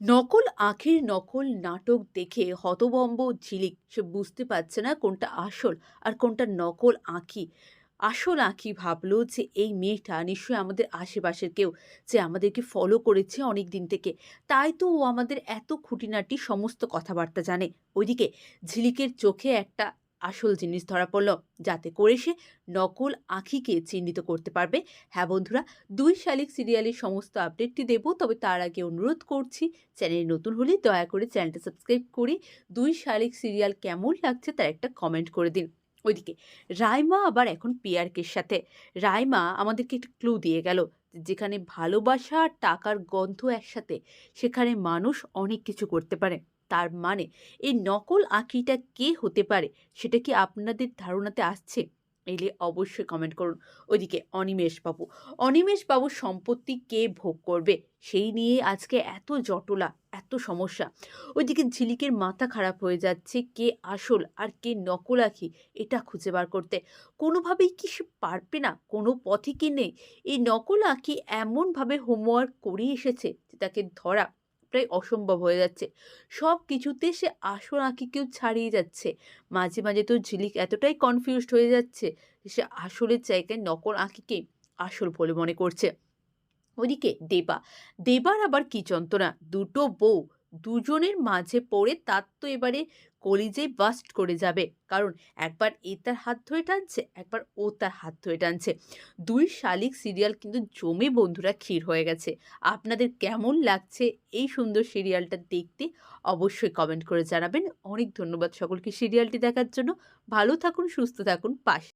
নকল আঁখির নকল নাটক দেখে হতভম্ব ঝিলিক। সে বুঝতে পারছে না কোনটা আসল আর কোনটা নকল আঁখি। আসল আঁখি ভাবলো যে এই মেয়েটা নিশ্চয়ই আমাদের আশেপাশের কেউ যে আমাদেরকে ফলো করেছে অনেক দিন থেকে। তাই তো ও আমাদের এত খুঁটিনাটি সমস্ত কথাবার্তা জানে। ওইদিকে ঝিলিকের চোখে একটা আসল জিনিস ধরা পড়ল। যাতে করে সে নকল আঁখিকে চিহ্নিত করতে পারবে। হ্যাঁ বন্ধুরা, দুই শালিক সিরিয়ালের সমস্ত আপডেটটি দেব তবে তার আগে অনুরোধ করছি, চ্যানেল নতুন হলে দয়া করে চ্যানেলটা সাবস্ক্রাইব করে দুই শালিক সিরিয়াল কেমন লাগছে তার একটা কমেন্ট করে দিন। ওইদিকে, রাইমা আবার এখন পিয়ারকের সাথে। রাইমা আমাদেরকে একটু ক্লু দিয়ে গেল যেখানে ভালোবাসা আর টাকার গন্ধ একসাথে, সেখানে মানুষ অনেক কিছু করতে পারে। তার মানে এই নকল আঁকিটা কে হতে পারে? সেটা কি আপনাদের ধারণাতে আসছে? এলে অবশ্যই কমেন্ট করুন। ওইদিকে অনিমেষ বাবু, অনিমেষ বাবুর সম্পত্তি কে ভোগ করবে? সেই নিয়ে আজকে এত জটলা, এত সমস্যা। ওইদিকে ঝিলিকের মাথা খারাপ হয়ে যাচ্ছে কে আসল আর কে নকল আঁকি, এটা খুঁজে বার করতে। কোনোভাবেই কি সে পারবে না? কোনো পথে কি নেই? এই নকল আঁকি এমনভাবে হোমওয়ার্ক করিয়ে এসেছে যে তাকে ধরা প্রায় অসম্ভব হয়ে যাচ্ছে। সব কিছুতে সে আসল আঁকিকেও ছাড়িয়ে যাচ্ছে। মাঝে মাঝে তো ঝিলিক এতটাই কনফিউজড হয়ে যাচ্ছে সে আসলের জায়গায় নকল আঁকিকে আসল বলে মনে করছে। ওদিকে দেবা, দেবার আবার কি যন্ত্রণা? দুটো বউ, দুজনের মাঝে পড়ে তার তো এবারে কলিজে বাস্ট করে যাবে। কারণ একবার এ তার হাত ধরে টানছে, একবার ও তার হাত ধরে টানছে। দুই শালিক সিরিয়াল কিন্তু জমে বন্ধুরা ক্ষীর হয়ে গেছে। আপনাদের কেমন লাগছে এই সুন্দর সিরিয়ালটা দেখতে অবশ্যই কমেন্ট করে জানাবেন। অনেক ধন্যবাদ সকলকে সিরিয়ালটি দেখার জন্য। ভালো থাকুন, সুস্থ থাকুন, পাশে